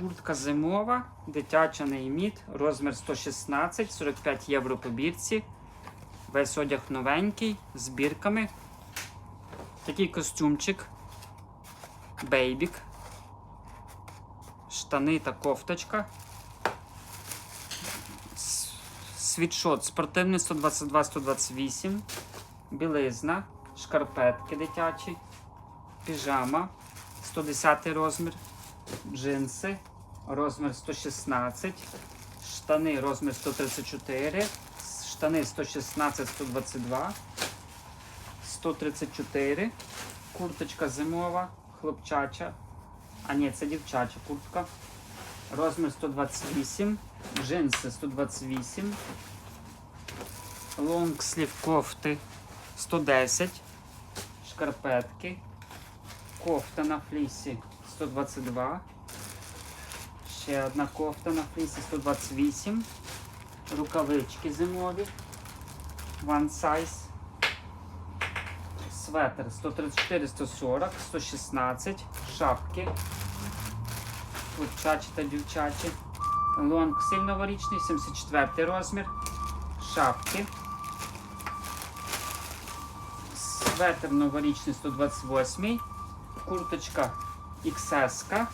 Куртка зимова, дитяча нейміт, розмір 116, 45 євро по бірці. Весь одяг новенький, з бірками. Такий костюмчик. Бейбік. Штани та кофточка. Світшот спортивний 122-128. Білизна, шкарпетки дитячі, піжама 110 розмір, джинси розмір 116, штани розмір 134, штани 116-122, 134, курточка зимова, хлопчача. А ні, це дівчача куртка. Розмір 128, джинси 128, лонгслів кофти 110, шкарпетки, кофта на флісі 122, ще одна кофта на флісі 128, рукавички зимові, one size, светр 134, 140, 116, шапки, хлопчачі та дівчачі, лонг сильно новорічний, 74 розмір, шапки. Светр новорічний 128, курточка XS,